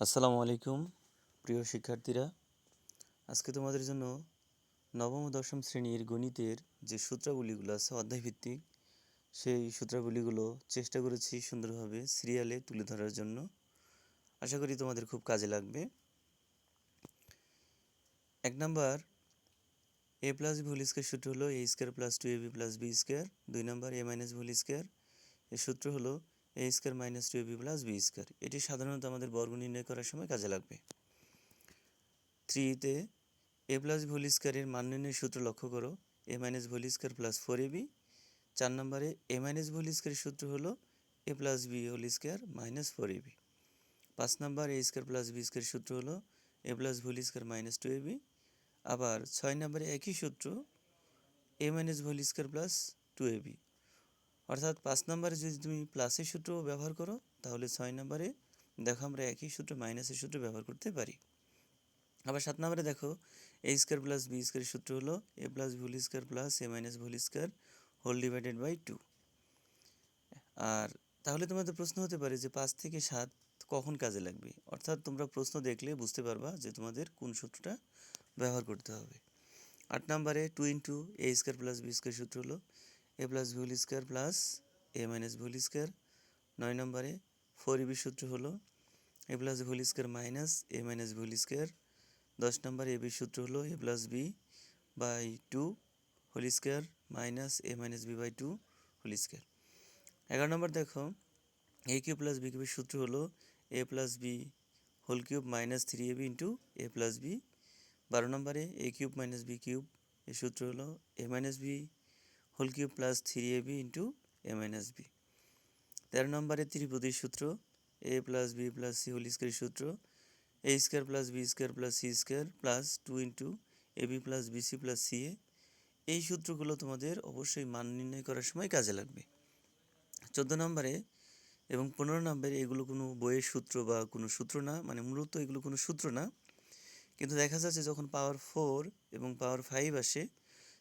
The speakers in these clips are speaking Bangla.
আসসালামু আলাইকুম, প্রিয় শিক্ষার্থীরা। আজকে তোমাদের জন্য নবম ও দশম শ্রেণির গণিতের যে সূত্রাবলীগুলো আছে, অধ্যায়ভিত্তিক, সেই সূত্রাবলীগুলো চেষ্টা করেছি সুন্দরভাবে সিরিয়ালে তুলে ধরার জন্য। আশা করি তোমাদের খুব কাজে লাগবে। এক number A plus whole square সূত্র হলো A square plus two A B plus B square দুই number A minus whole square এর সূত্র হলো A square minus two A B plus B square এটি সাধারণত আমাদের বর্গ নির্ণয় করার সময় কাজে লাগবে। থ্রিতে এ প্লাস ভোল স্কোয়ারের মান নির্ণয়ের সূত্র লক্ষ্য করো। A minus whole square plus four A B চার নম্বরে এ মাইনাস ভোল স্কোয়ারের সূত্র হলো A plus B whole square minus four A B পাঁচ নম্বর এ স্কোয়ার প্লাস বি স্কোয়ারের সূত্র হলো A plus whole square minus two A B আবার ছয় নম্বরে একই সূত্র A minus whole square plus two A B অর্থাৎ পাঁচ নম্বরে যদি তুমি প্লাসের সূত্র ব্যবহার করো, তাহলে ছয় নম্বরে দেখো আমরা একই সূত্র মাইনাসের সূত্র ব্যবহার করতে পারি। আবার সাত নম্বরে দেখো এ স্কোয়ার প্লাস বি স্কোয়ারের সূত্র হলো A plus whole square plus A minus whole square whole divided by two আর তাহলে তোমাদের প্রশ্ন হতে পারে যে পাঁচ থেকে সাত কখন কাজে লাগবে? অর্থাৎ তোমরা প্রশ্ন দেখলে বুঝতে পারবা যে তোমাদের কোন সূত্রটা ব্যবহার করতে হবে। আট নম্বরে two into A square plus B square সূত্র হলো A plus whole square plus A minus whole square নয় নম্বরে ফোর ইবি সূত্র হলো A plus whole square minus A minus whole square দশ নম্বর এ বি সূত্র হলো A plus B by two whole square minus A minus B by two whole square এগারো নম্বর দেখো এ কিউব প্লাস বি কিউবের সূত্র হলো A plus B whole cube minus three A B into A plus B বারো নম্বরে A cube minus B cube এর সূত্র হলো A minus B whole cube plus three A B into A minus B তেরো নম্বরে ত্রিপদীর সূত্র A plus B plus C whole স্কোয়ারের সূত্র A square plus B square plus C square plus two into A B plus B C plus C এ এই সূত্রগুলো তোমাদের অবশ্যই মান নির্ণয় করার সময় কাজে লাগবে। চোদ্দ নম্বরে এবং পনেরো নম্বরে এগুলো কোনো বইয়ের সূত্র বা কোনো সূত্র না মানে মূলত এগুলো কোনো সূত্র না। কিন্তু দেখা যাচ্ছে যখন পাওয়ার ফোর এবং পাওয়ার ফাইভ আসে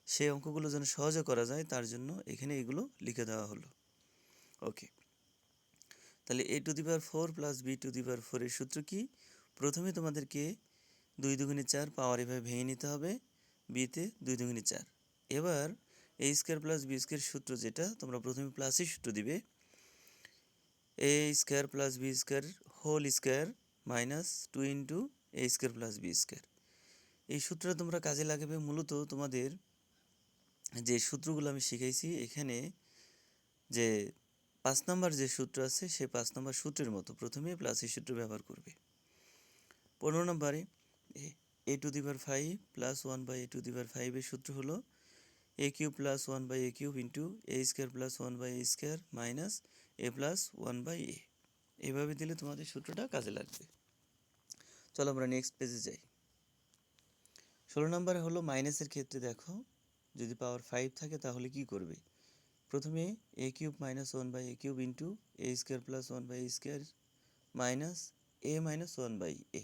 সেই অঙ্কগুলো যেন সহজে করা যায়, তার জন্য এখানে এগুলো লিখে দেওয়া হলো। ওকে তাহলে A to the power four plus B to the power ফোরের সূত্র কি? প্রথমে তোমাদেরকে দুই দুগুণে চার পাওয়ার এভাবে ভেঙে নিতে হবে বিতে দুই দুগুণে চার। এবার A square plus B square সূত্র যেটা, তোমরা প্রথমে প্লাসের সূত্র দিবে। A square plus B square whole square minus two into A square plus B square এই সূত্রটা তোমরা কাজে লাগাবে, মূলত তোমাদের যে সূত্রগুলো আমি শিখাইছি এখানে যে পাঁচ নাম্বার যে সূত্র আছে সেই পাঁচ নাম্বার সূত্রের মতো প্রথমে প্লাসের সূত্র ব্যবহার করবে। পনেরো নম্বরে a to the power five plus one by a to the power ফাইভের সূত্র হলো a cube plus one by a cube into a square plus one by a square minus a plus one by a এভাবে দিলে তোমাদের সূত্রটা কাজে লাগবে। চলো আমরা নেক্সট পেজে যাই। ষোলো নম্বরে হলো মাইনাসের ক্ষেত্রে দেখো। যদি পাওয়ার ফাইভ থাকে তাহলে কি করবে? প্রথমে a cube minus one by a cube into a square plus one by square minus a minus one by a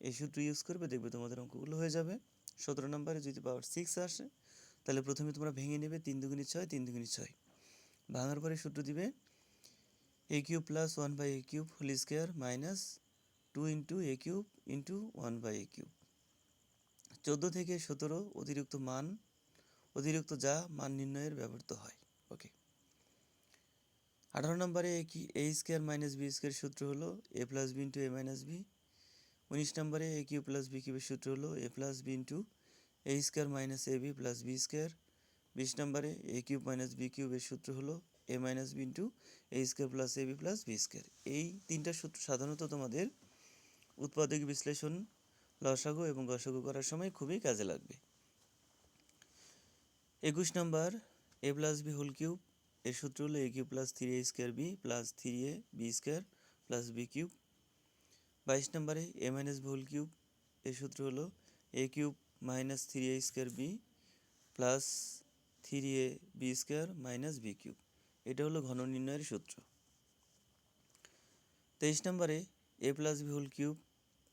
এই সূত্র ইউজ করবে, দেখবে তোমাদের অঙ্কগুলো হয়ে যাবে। সতেরো নম্বরে যদি পাওয়ার সিক্স আসে, তাহলে প্রথমে তোমরা ভেঙে নেবে তিন দুগুণি ছয়, তিন দুগুণি ছয়। ভাঙার পরে সূত্র দিবে a cube plus one by a cube whole square minus two into a cube into one by a cube চোদ্দ থেকে সতেরো অতিরিক্ত মান অতিরিক্ত যা মান নির্ণয়ের ব্যবহৃত হয়। ওকে আঠারো নম্বরে কি a square minus b square সূত্র হলো? A plus b into a minus b উনিশ নম্বরে এ কিউ প্লাস বি কিউবের সূত্র হলো? A plus b into a square minus a b plus b square বিশ নম্বরে এ কিউব মাইনাস বি কিউবের সূত্র হলো? A minus b into a square plus a b plus b square এই তিনটা সূত্র সাধারণত তোমাদের উৎপাদক বিশ্লেষণ, লসাগু এবং গসাগু করার সময় খুবই কাজে লাগবে। একুশ নম্বর a plus b whole cube এর সূত্র হলো a cube plus three a square b plus three a b square plus b cube বাইশ নম্বরে a minus b whole cube এর সূত্র হলো a cube minus three a square b plus three a b square minus b cube এটা হলো ঘন নির্ণয়ের সূত্র। তেইশ নম্বরে a plus b whole cube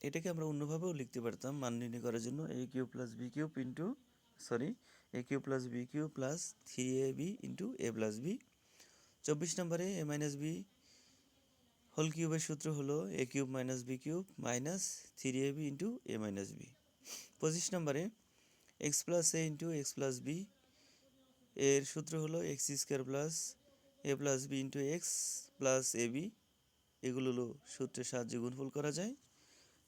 এটাকে আমরা অন্যভাবেও লিখতে পারতাম মান নির্ণয় করার জন্য। A cube plus b cube into sorry a cube plus b cube plus three a b into a plus b চব্বিশ নম্বরে এ মাইনাস বি হোল কিউবের সূত্র হলো a cube minus b cube minus three a b into a minus b পঁচিশ নম্বরে x plus a into x plus b এর সূত্র হলো x square plus a plus b into x plus a b এগুলো হলো সূত্রের সাহায্যে গুণফল করা যায়।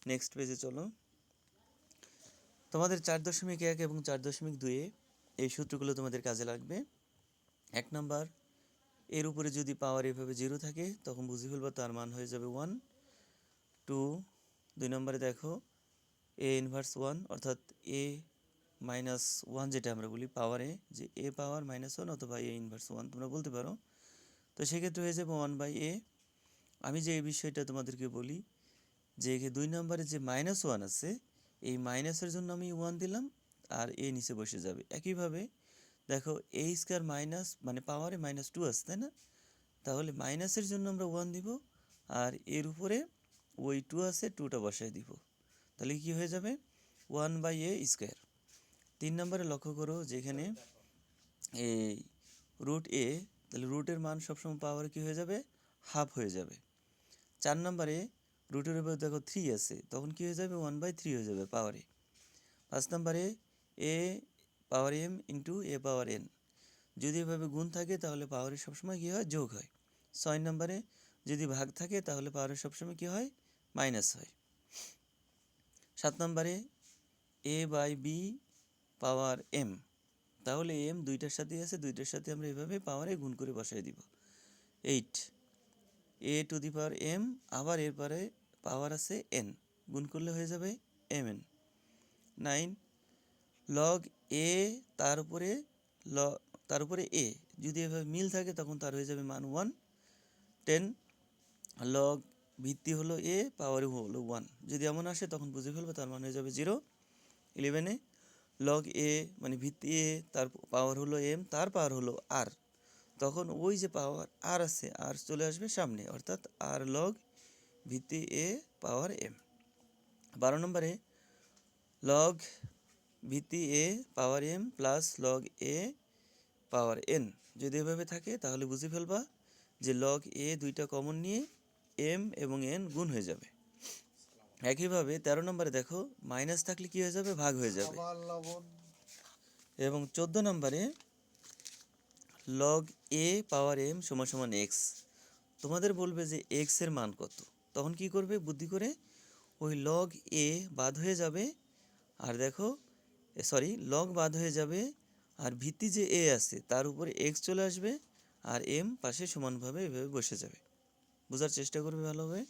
নেক্সট পেজে চলো। তোমাদের চার দশমিক এক এবং চার দশমিক দুয়ে এই সূত্রগুলো তোমাদের কাজে লাগবে। এক নাম্বার, এর উপরে যদি পাওয়ার এভাবে জিরো থাকে, তখন বুঝে ফেলব তার মান হয়ে যাবে ওয়ান টু দুই নম্বরে দেখো এ ইনভার্স ওয়ান অর্থাৎ এ মাইনাস ওয়ান যেটা আমরা বলি পাওয়ারে যে এ পাওয়ার মাইনাস ওয়ান অথবা এ ইনভার্স ওয়ান তোমরা বলতে পারো। তো সেক্ষেত্রে হয়ে যাবে ওয়ান বাই এ আমি যে এই বিষয়টা তোমাদেরকে বলি, যে দুই নম্বরে যে মাইনাস ওয়ান আছে, এই মাইনাসের জন্য আমি ওয়ান দিলাম আর এ নিচে বসে যাবে। একইভাবে দেখো এ স্কোয়ার মাইনাস মানে পাওয়ারে মাইনাস টু আছে, তাই না? তাহলে মাইনাসের জন্য আমরা ওয়ান দিব আর এর উপরে ওই টু আছে টুটা বসায় দিব। তাহলে কি হয়ে যাবে? ওয়ান বাই এ স্কোয়ার তিন নম্বরে লক্ষ্য করো যেখানে এই রুট এ তাহলে রুটের মান সবসময় পাওয়ার কি হয়ে যাবে? হাফ হয়ে যাবে। চার নম্বরে রুটের উপর দেখো থ্রি আছে, তখন কি হয়ে যাবে? ওয়ান বাই থ্রি হয়ে যাবে পাওয়ারে পাঁচ নম্বরে a power m into a power n যদি এভাবে গুণ থাকে, তাহলে পাওয়ারের সবসময় কী হয়? যোগ হয়। ছয় নম্বরে যদি ভাগ থাকে, তাহলে পাওয়ারের সবসময় কী হয়? মাইনাস হয়। সাত নম্বরে a by b power m তাহলে এম দুইটার সাথে আছে, দুইটার সাথে আমরা এভাবে পাওয়ারে গুণ করে বসাই দিব। Eight a to the power m আবার এর পরে পাওয়ার আছে এন গুণ করলে হয়ে যাবে m n nine log a তার উপরে ল তার উপরে এ যদি এভাবে মিল থাকে তখন তার হয়ে যাবে মান ওয়ান টেন লগ ভিত্তি হলো এ পাওয়ার হলো ওয়ান যদি এমন আসে তখন বুঝে ফেলব তার মান হয়ে যাবে জিরো ইলেভেনে লগ এ মানে ভিত্তি এ তার পাওয়ার হলো এম তার পাওয়ার হলো আর তখন ওই যে পাওয়ার আর আছে আর চলে আসবে সামনে, অর্থাৎ আর লগ ভিত্তি এ পাওয়ার এম বারো নম্বরে লগ ভিত্তি a power m plus log a power n. যদি এভাবে থাকে তাহলে বুঝে ফেলবা যে লগ এ দুইটা কমন নিয়ে এম এবং এন গুণ হয়ে যাবে। একইভাবে তেরো নম্বরে দেখো মাইনাস থাকলে কি হয়ে যাবে? ভাগ হয়ে যাবে। এবং চোদ্দ নম্বরে লগ এ পাওয়ার এম সমান সমান এক্স। তোমাদের বলবে যে এক্সের মান কত। তখন কি করবে? বুদ্ধি করে ওই লগ এ বাদ হয়ে যাবে। আর দেখো সরি লগ বাদ হয়ে যাবে আর ভিত্তি যে এ আছে, তার উপরে এক্স চলে আসবে আর এম পাশে সমানভাবে এভাবে বসে যাবে। বোঝার চেষ্টা করবে ভালোভাবে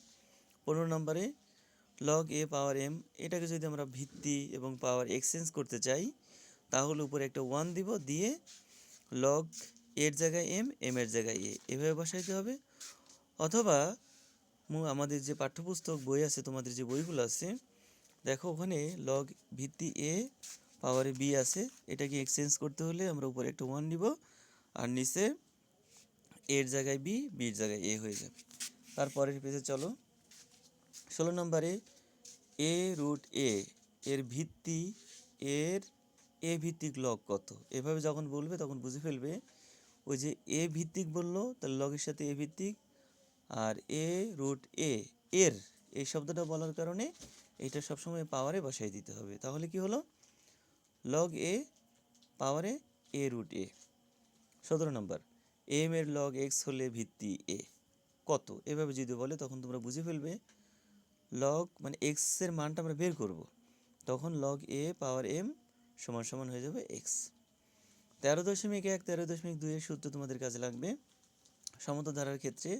পনেরো নম্বরে লগ এ পাওয়ার এম এটাকে যদি আমরা ভিত্তি এবং পাওয়ার এক্সচেঞ্জ করতে চাই, তাহলে উপরে একটা ওয়ান দিব, দিয়ে লগ এর জায়গায় এম এম এর জায়গায় এ এভাবে বসাইতে হবে। অথবা, মু- আমাদের যে পাঠ্যপুস্তক বই আছে, তোমাদের যে বইগুলো আছে, দেখো ওখানে লগ ভিত্তি এ পাওয়ারে বি আছে, এটাকে এক্সচেঞ্জ করতে হলে আমরা উপরে একটা ওয়ান নিব, আর নিচে এর জায়গায় বি বির জায়গায় এ হয়ে যাবে। তারপরের পেজে চলো। ষোলো নম্বরে এ রুট এ এর ভিত্তি, এর এ ভিত্তিক লগ কত? এভাবে যখন বলবে তখন বুঝে ফেলবে। ওই যে এ ভিত্তিক বলল, তাহলে লগের সাথে এ ভিত্তিক, আর এ রুট এ এর, এই শব্দটা বলার কারণে এটা সবসময় পাওয়ারে বসাই দিতে হবে। তাহলে কি হলো? লগ এ পাওয়ারে এ রুট এ সতেরো নম্বর এম এর লগ এক্স হলে ভিত্তি এ কত? এভাবে যদি বলে, তখন তোমরা বুঝে ফেলবে লগ মানে এক্সের মানটা আমরা বের করব। তখন লগ এ পাওয়ার এম সমান সমান হয়ে যাবে এক্স তেরো দশমিক এক, তেরো দশমিক দুইয়ের সূত্র তোমাদের কাজে লাগবে। সমত ধারার ক্ষেত্রে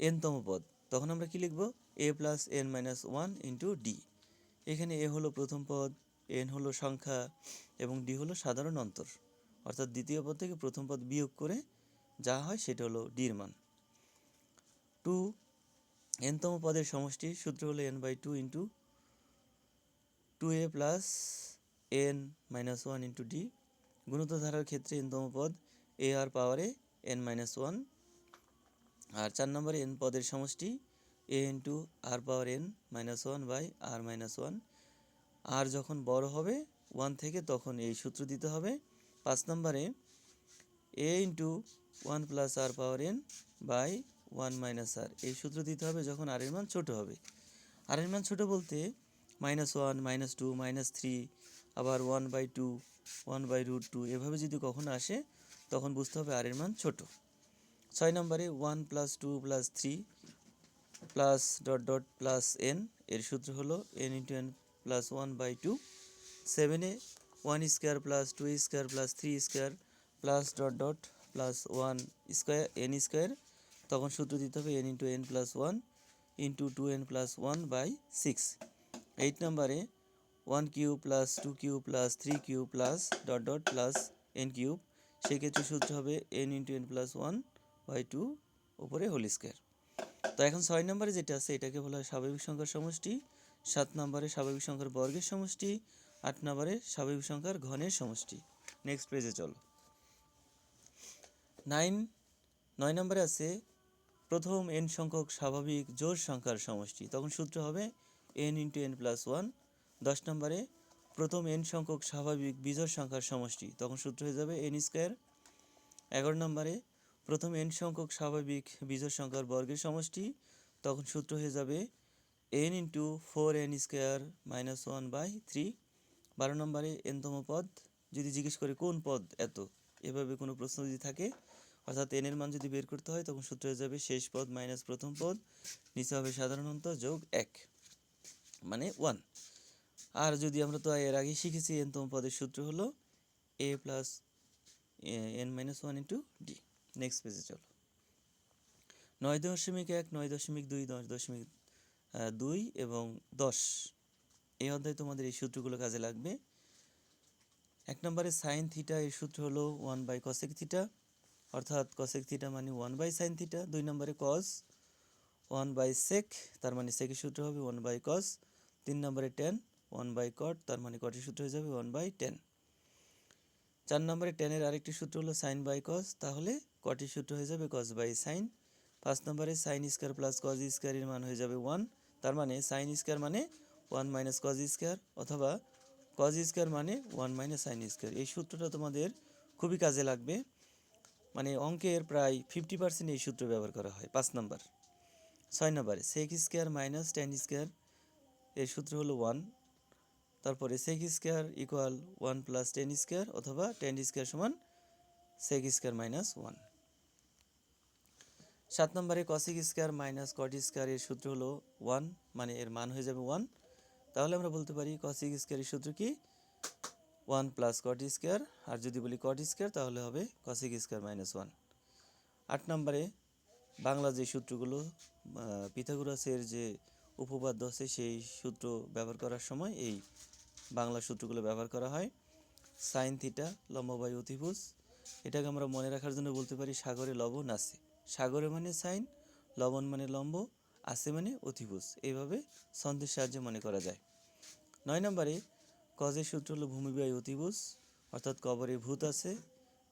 এনতম পদ। তখন আমরা কি লিখব? A plus n minus one into d এখানে এ হলো প্রথম পদ এন হলো সংখ্যা এবং ডি হলো সাধারণ অন্তর। অর্থাৎ দ্বিতীয় পদ থেকে প্রথম পদ বিয়োগ করে যা হয় সেটা হলো ডির মান। টু এনতম পদের সমষ্টি সূত্র হলো n by two into two a plus n minus one into d. গুণিত ধারার ক্ষেত্রে এনতম পদ এ আর পাওয়ারে এন মাইনাস ওয়ান। আর চার নম্বরে এন পদের সমষ্টি a into r power n minus one by r minus one. R যখন বড় হবে ওয়ান থেকে তখন এই সূত্র দিতে হবে। পাঁচ নম্বরে a into one plus r power n by one minus r এই সূত্র দিতে হবে যখন আর এর মান ছোটো হবে। আর এর মান ছোট বলতে minus one minus two minus three আবার one by two one by root two এভাবে যদি কখনো আসে, তখন বুঝতে হবে আর এর মান ছোট। ছয় নম্বরে one plus two plus three plus dot dot plus n এর সূত্র হলো n into n plus one by two সেভেনে one square plus two square plus three square plus dot dot plus one square n square তখন সূত্র দিতে হবে n into n plus one into two n plus one by six eight নম্বরে one cube plus two cube plus three cube plus dot dot plus n cube সেক্ষেত্রে সূত্র হবে n into n plus one by two উপরে হোল স্কোয়ার তো এখন ছয় নম্বরে যেটা আছে, এটাকে বলা হয় স্বাভাবিক সংখ্যার সমষ্টি। সাত নম্বরে স্বাভাবিক সংখ্যার বর্গের সমষ্টি, আট নম্বরে স্বাভাবিক সংখ্যার ঘনের সমষ্টি। নেক্সট পেজে চলো। নাইন নয় নম্বরে আছে প্রথম এন সংখ্যক স্বাভাবিক জোর সংখ্যার সমষ্টি। তখন সূত্র হবে n into n plus one দশ নম্বরে প্রথম এন সংখ্যক স্বাভাবিক বিজোড় সংখ্যার সমষ্টি। তখন সূত্র হয়ে যাবে এন স্কোয়ার এগারো নম্বরে প্রথম এন সংখ্যক স্বাভাবিক বিজোড় সংখ্যার বর্গের সমষ্টি। তখন সূত্র হয়ে যাবে n into four n square minus one by three বারো নম্বরে এনতম পদ। যদি জিজ্ঞেস করে কোন পদ এত? এভাবে কোনো প্রশ্ন যদি থাকে, অর্থাৎ এনের মান যদি বের করতে হয়, তখন সূত্র হয়ে যাবে শেষ পদ মাইনাস প্রথম পদ, নিচে হবে সাধারণত যোগ এক মানে ওয়ান আর যদি আমরা তো এর আগে শিখেছি এনতম পদের সূত্র হলো a plus n minus one into d next পেজে চলো। নয় দশমিক এক, নয় দশমিক দুই, দশ দশমিক দুই এবং দশ। এই অধ্যায়ে তোমাদের এই সূত্রগুলো কাজে লাগবে। এক নম্বরে সাইন থিটা এর সূত্র হলো ওয়ান বাই কসেক থিটা অর্থাৎ কসেক থিটা মানে ওয়ান বাই সাইন থিটা দুই নম্বরে কস ওয়ান বাই সেক তার মানে সেকের সূত্র হবে ওয়ান বাই কস তিন নম্বরে টেন ওয়ান বাই কট তার মানে কটের সূত্র হয়ে যাবে ওয়ান বাই টেন চার নম্বরে টেনের আরেকটি সূত্র হলো সাইন বাই কস তাহলে কটের সূত্র হয়ে যাবে কস বাই সাইন পাঁচ নম্বরে সাইন স্কোয়ার প্লাস কজ স্কোয়ারের মান হয়ে যাবে ওয়ান তার মানে সাইন স্কোয়ার মানে ওয়ান মাইনাস কজ স্কোয়ার অথবা কজ স্কোয়ার মানে ওয়ান মাইনাস সাইন স্কোয়ার এই সূত্রটা তোমাদের খুবই কাজে লাগবে। মানে অঙ্কের প্রায় ফিফটি পার্সেন্ট এই সূত্র ব্যবহার করা হয়, পাঁচ নম্বর। ছয় নম্বরে sec square minus tan square এর সূত্র হলো ওয়ান তারপরে sec square equal one plus tan square অথবা টেন স্কোয়ার সমান সেক স্কোয়ার মাইনাস ওয়ান সাত নম্বরে cosec square minus cot square এর সূত্র হলো ওয়ান মানে এর মান হয়ে যাবে ওয়ান তাহলে আমরা বলতে পারি কসিক স্কোয়ারের সূত্র কি? ওয়ান প্লাস কট স্কোয়ার আর যদি বলি কট স্কোয়ার তাহলে হবে কসিক স্কোয়ার মাইনাস ওয়ান আট নম্বরে বাংলা যে সূত্রগুলো পিথাগোরাসের যে উপপাদ্য আছে, সেই সূত্র ব্যবহার করার সময় এই বাংলা সূত্রগুলো ব্যবহার করা হয়। সাইন থিটা লম্ববায়ু অতিভুজ। এটাকে আমরা মনে রাখার জন্য বলতে পারি সাগরে লবণ আছে। সাগরে মানে সাইন, লবণ মানে লম্ব, আছে মানে অতিভুজ। এইভাবে ছন্দের সাহায্যে মনে করা যায়। নয় নম্বরে কজের সূত্র হলো ভূমিবায়ু অতিভুজ, অর্থাৎ কবরে ভূত আছে।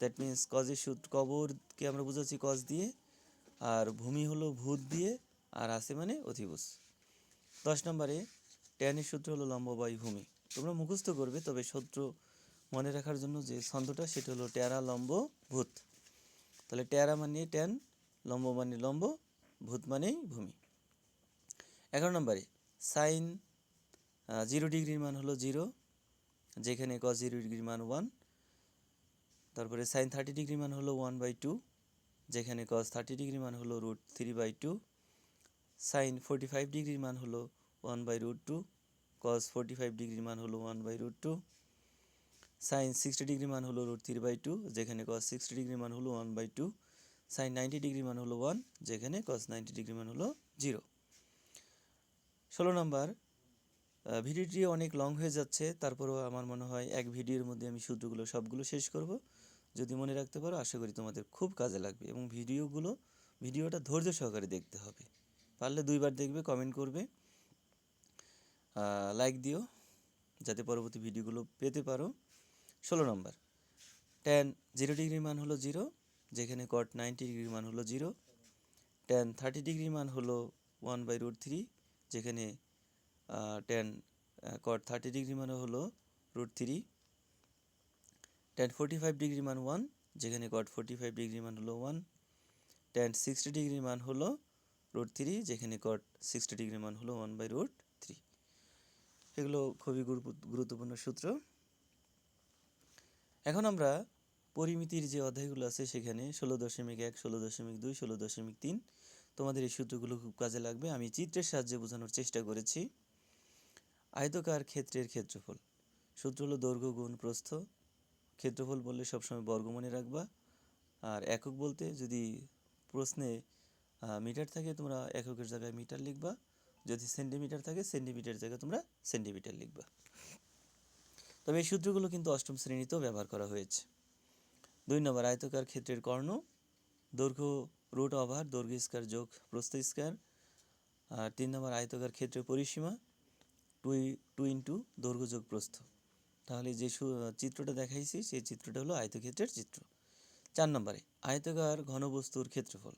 দ্যাট মিন্স কজের সূত্র, কবরকে আমরা বুঝাচ্ছি কজ দিয়ে, আর ভূমি হলো ভূত দিয়ে, আর আছে মানে অতিভুজ। দশ নম্বরে ট্যানের সূত্র হলো লম্ববায়ু ভূমি। তোমরা মুখস্থ করবে, তবে সূত্র মনে রাখার জন্য যে ছন্দটা, সেটা হলো ট্যারা লম্ব ভূত তাহলে ট্যারা মানে ট্যান লম্ব মানে লম্ব ভূত মানেই ভূমি। এগারো নম্বরে, সাইন জিরো ডিগ্রির মান হলো জিরো, যেখানে কস জিরো ডিগ্রির মান ওয়ান তারপরে সাইন থার্টি ডিগ্রি মান হলো ওয়ান বাই টু যেখানে কস থার্টি ডিগ্রি মান হলো root three by two sine forty five ডিগ্রির মান হলো one by root two cos forty five ডিগ্রির মান হলো one by root two sine sixty degree মান হলো রুট থ্রি বাই টু যেখানে কস সিক্সটি ডিগ্রি মান হলো one by two sine ninety degree মান হলো ওয়ান যেখানে কস নাইনটি ডিগ্রি মান হলো জিরো ষোলো নম্বর ভিডিওটি অনেক লং হয়ে যাচ্ছে, তারপরেও আমার মনে হয় এক ভিডিওর মধ্যে আমি সূত্রগুলো, সবগুলো শেষ করব। যদি মনে রাখতে পারো, আশা করি তোমাদের খুব কাজে লাগবে এবং ভিডিওগুলো ভিডিওটা ধৈর্য সহকারে দেখতে হবে। পারলে দুইবার দেখবে কমেন্ট করবে। লাইক দিও, যাতে পরবর্তী ভিডিওগুলো পেতে পারো। ষোলো নম্বর টেন জিরো ডিগ্রির মান হলো জিরো যেখানে কট নাইনটি ডিগ্রির মান হলো জিরো টেন থার্টি ডিগ্রির মান হলো ওয়ান বাই রুট থ্রি যেখানে টেন কট থার্টি ডিগ্রি মানে হলো root three tan forty five degree মান ওয়ান যেখানে কট ফোর্টি ফাইভ ডিগ্রি মান হলো ওয়ান ট্যান সিক্সটি ডিগ্রির মান হলো রুট থ্রি যেখানে কট সিক্সটি ডিগ্রি মান হলো ওয়ান বাই রুট থ্রি এগুলো খুবই গুরুত্ব- গুরুত্বপূর্ণ সূত্র। এখন আমরা পরিমিতির যে অধ্যায়গুলো আছে সেখানে ষোলো দশমিক এক, ষোলো দশমিক দুই, ষোলো দশমিক তিন তোমাদের এই সূত্রগুলো খুব কাজে লাগবে। আমি চিত্রের সাহায্যে বোঝানোর চেষ্টা করেছি। আয়তকার ক্ষেত্রের ক্ষেত্রফল। সূত্র হলো দৈর্ঘ্য, গুণ, প্রস্থ। ক্ষেত্রফল বললে সবসময় বর্গ মনে রাখবা। আর একক বলতে যদি প্রশ্নে মিটার থাকে তোমরা এককের জায়গায় মিটার লিখবা। যদি সেন্টিমিটার থাকে সেন্টিমিটার জায়গায় তোমরা সেন্টিমিটার লিখবা। তবে এই সূত্রগুলো কিন্তু অষ্টম শ্রেণীতেও ব্যবহার করা হয়েছে। দুই নম্বর আয়তকার ক্ষেত্রের কর্ণ। দৈর্ঘ্য রুট ওভার দৈর্ঘ্য স্কয়ার যোগ প্রস্থ স্কয়ার। আর তিন নম্বর আয়তকার ক্ষেত্রের পরিসীমা টু টু ইন্টু দৈর্ঘ্য যোগ প্রস্থ। তাহলে যে চিত্রটা দেখাইছি, সেই চিত্রটা হলো আয়তক্ষেত্রের চিত্র। চার নম্বরে, আয়তকার ঘনবস্তুর ক্ষেত্রফল।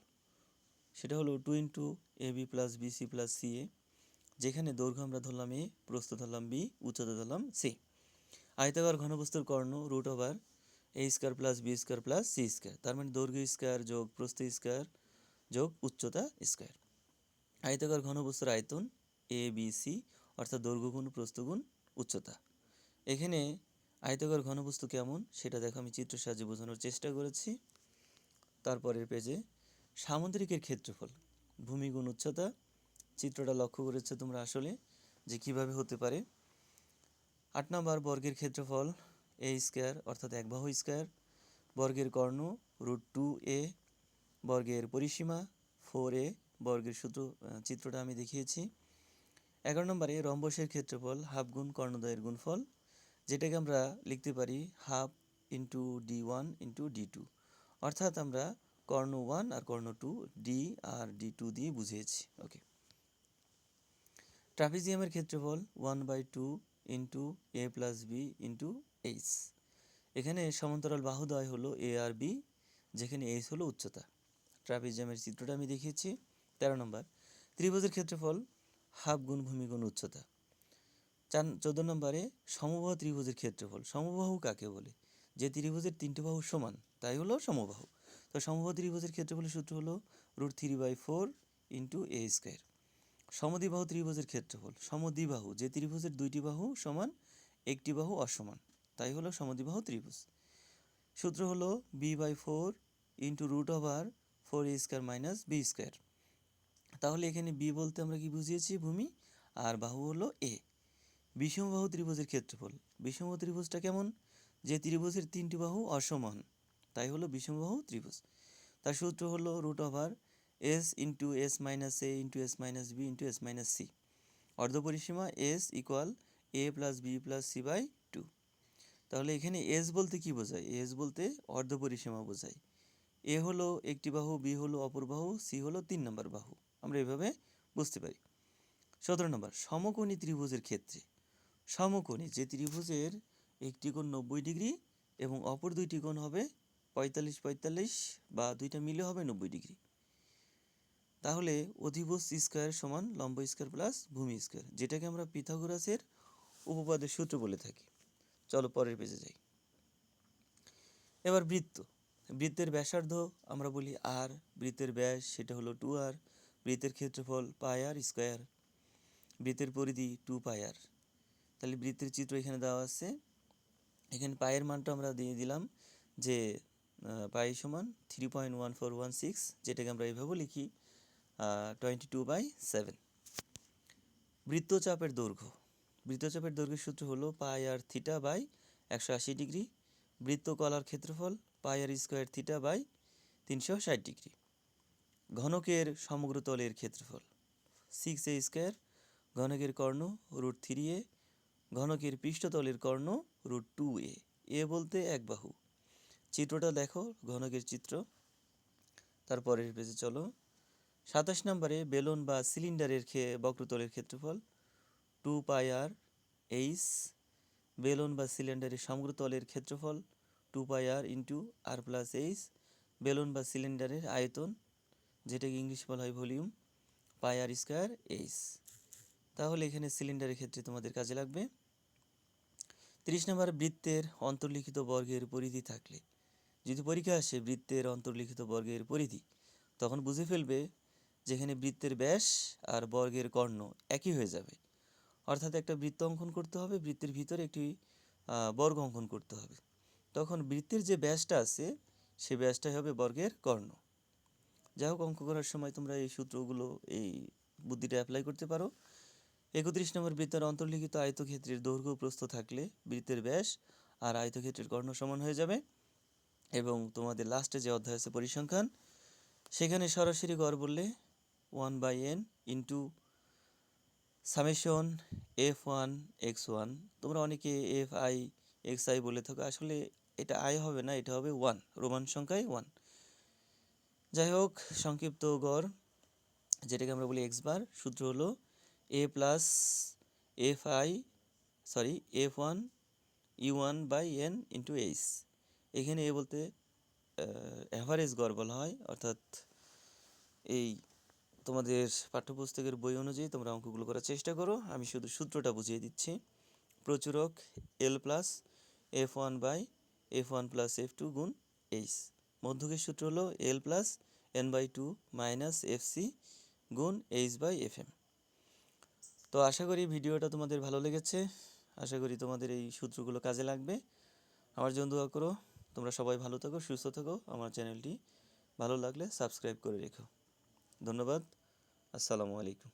সেটা হলো two into a b plus b c plus c a যেখানে দৈর্ঘ্য আমরা ধরলাম এ প্রস্থ ধরলাম বি উচ্চতা ধরলাম সি আয়তাকার ঘনবস্তুর কর্ণ root over a square plus b square plus c square তার মানে দৈর্ঘ্য স্কোয়ার যোগ প্রস্থ স্কোয়ার যোগ উচ্চতা স্কোয়ার আয়তাকার ঘনবস্তুর আয়তন এ বি সি অর্থাৎ দৈর্ঘ্য গুণ, প্রস্থ গুণ, উচ্চতা। এখানে আয়তাকার ঘনবস্তু কেমন সেটা দেখো, আমি চিত্রের সাহায্যে বোঝানোর চেষ্টা করেছি। তারপরের পেজে সামুদ্রিকের ক্ষেত্রফল, ভূমি গুণ, উচ্চতা। চিত্রটা লক্ষ্য করেছ তোমরা আসলে যে কীভাবে হতে পারে। আট নম্বর বর্গের ক্ষেত্রফল এ স্কোয়ার অর্থাৎ এক বাহু স্কোয়ার বর্গের কর্ণ রুট টু এ বর্গের পরিসীমা ফোর এ বর্গের সূত্র চিত্রটা আমি দেখিয়েছি। এগারো নম্বরে রম্বসের ক্ষেত্রফল হাফ গুণ কর্ণদয়ের গুণফল, যেটাকে আমরা লিখতে পারি half into d one into d two অর্থাৎ আমরা কর্ণ ওয়ান আর কর্ণ টু ডি আর ডি টু দিয়ে বুঝিয়েছি। ওকে ট্রাপিজিয়ামের ক্ষেত্রফল one by two into a plus b into h এখানে সমান্তরাল বাহুদয় হলো এ আর বি যেখানে এইচ হলো উচ্চতা। ট্রাপিজিয়ামের চিত্রটা আমি দেখিয়েছি, তেরো নম্বর। ত্রিভুজের ক্ষেত্রফল, হাফ গুণ ভূমি গুণ উচ্চতা। চার, চোদ্দ নম্বরে সমবাহু ত্রিভুজের ক্ষেত্রফল। সমবাহু কাকে বলে? যে ত্রিভুজের তিনটে বাহু সমান, তাই হলো সমবাহু। তো সমবাহু ত্রিভুজের ক্ষেত্রফলের সূত্র হলো root three by four into a square. সমদ্বিবাহু ত্রিভুজের ক্ষেত্রফল। সমদ্বিবাহু যে ত্রিভুজের দুইটি বাহু সমান, একটি বাহু অসমান। তাই হলো সমদ্বিবাহু ত্রিভুজ। সূত্র হলো b by four into root over four a square minus b square তাহলে এখানে বি বলতে আমরা কি বুঝিয়েছি? ভূমি। আর বাহু হলো এ বিষমবাহু ত্রিভুজের ক্ষেত্রফল। বিষমবাহু ত্রিভুজটা কেমন? যে ত্রিভুজের তিনটি বাহু অসমান। তাই হলো বিষমবাহু ত্রিভুজ। তার সূত্র হলো root over s into s minus a into s minus b into s minus c অর্ধপরিসীমা s equal a plus b plus c by তাহলে এখানে এস বলতে কি বোঝায়? এস বলতে অর্ধপরিসীমা বোঝায়। এ হলো একটি বাহু বি হলো অপর বাহু সি হলো তিন নম্বর বাহু। আমরা এভাবে বুঝতে পারি। সতেরো নম্বর, সমকোণী ত্রিভুজের ক্ষেত্রে। সমকোণী যে ত্রিভুজের একটি কোণ নব্বই ডিগ্রি এবং অপর দুইটি কোণ হবে পঁয়তাল্লিশ পঁয়তাল্লিশ বা দুইটা মিলে হবে নব্বই ডিগ্রি। তাহলে অধিভুজ স্কোয়ার সমান লম্ব স্কোয়ার প্লাস ভূমি স্কোয়ার, যেটাকে আমরা পিথাগোরাসের উপপাদ্যের সূত্র বলে থাকি। চলো পরের পেজে যাই। এবার বৃত্ত। বৃত্তের ব্যাসার্ধ আমরা বলি আর বৃত্তের ব্যাস সেটা হলো টু আর বৃত্তের ক্ষেত্রফল পাই আর স্কোয়ার বৃত্তের পরিধি টু পাই আর তাহলে বৃত্তের চিত্র এখানে দেওয়া আছে। এখানে পায়ের মানটা আমরা দিয়ে দিলাম যে পাই সমান three point one four one six যেটাকে আমরা এইভাবে লিখি টোয়েন্টি টু বাই সেভেন বৃত্তচাপের দৈর্ঘ্য। বৃত্তচাপের দৈর্ঘ্যের সূত্র হলো পাই আর থিটা বাই একশো আশি ডিগ্রি। বৃত্তকলার ক্ষেত্রফল pi r square theta by তিনশো ষাট ডিগ্রি। ঘনকের সমগ্র তলের ক্ষেত্রফল সিক্স এ স্কোয়ার ঘনকের কর্ণ রুট থ্রি এ ঘনকের পৃষ্ঠতলের কর্ণ রুট টু এ এ বলতে এক বাহু। চিত্রটা দেখো, ঘনকের চিত্র। তারপরের পেজে চলো। সাতাশ নম্বরে বেলুন বা সিলিন্ডারের খে বক্রতলের ক্ষেত্রফল টু পাই আর এইচ বেলুন বা সিলিন্ডারের সমগ্র তলের ক্ষেত্রফল two pi r into r plus h balloon বা সিলিন্ডারের আয়তন, যেটাকে ইংলিশ বলা হয় volume, pi r square h. তাহলে এখানে সিলিন্ডারের ক্ষেত্রে তোমাদের কাজে লাগবে। তিরিশ নম্বর, বৃত্তের অন্তর্লিখিত বর্গের পরিধি থাকলে। যদি পরীক্ষা আসে বৃত্তের অন্তর্লিখিত বর্গের পরিধি, তখন বুঝে ফেলবে যেখানে বৃত্তের ব্যাস আর বর্গের কর্ণ একই হয়ে যাবে। অর্থাৎ একটা বৃত্ত অঙ্কন করতে হবে, বৃত্তের ভিতরে একটি বর্গ অঙ্কন করতে হবে। তখন বৃত্তের যে ব্যাসটা আছে, সে ব্যাসটাই হবে বর্গের কর্ণ। যাই হোক, অঙ্ক করার সময় তোমরা এই সূত্রগুলো, এই বুদ্ধিটা অ্যাপ্লাই করতে পারো। একত্রিশ নম্বর বৃত্তের অন্তর্লিখিত আয়তক্ষেত্রের দৈর্ঘ্য প্রস্থ থাকলে বৃত্তের ব্যাস আর আয়তক্ষেত্রের কর্ণ সমান হয়ে যাবে। এবং তোমাদের লাস্টে যে অধ্যায় আছে পরিসংখ্যান, সেখানে সরাসরি গড় বললে one by n into summation, f one, x one, তোমরা অনেকে এফ আই, এক্স আই বলে থাকো, আসলে এটা আই হবে না, এটা হবে ওয়ান, রোমান সংখ্যায় ওয়ান। যাই হোক, সংক্ষিপ্ত গড়, যেটাকে আমরা বলি এক্স বার, সূত্র হলো a plus f i, sorry, f one u one by n into h. এখানে এ বলতে অ্যাভারেজ গড় বলা হয়, অর্থাৎ এই তোমাদের পাঠ্যপুস্তকের বই অনুযায়ী তোমরা অঙ্কগুলো করার চেষ্টা করো। আমি শুধু সূত্রটা বুঝিয়ে দিচ্ছি। প্রচুরক l plus f one by f one plus f two গুণ এইচ মধ্যকের সূত্র হলো l plus n by two minus f c গুণ এইচ বাই এফ এম তো আশা করি ভিডিওটা তোমাদের ভালো লেগেছে। আশা করি তোমাদের এই সূত্রগুলো কাজে লাগবে। আমার জন্য দোয়া করো। তোমরা সবাই ভালো থাকো, সুস্থ থাকো। আমার চ্যানেলটি ভালো লাগলে সাবস্ক্রাইব করে রেখো। ধন্যবাদ। আসসালামু আলাইকুম।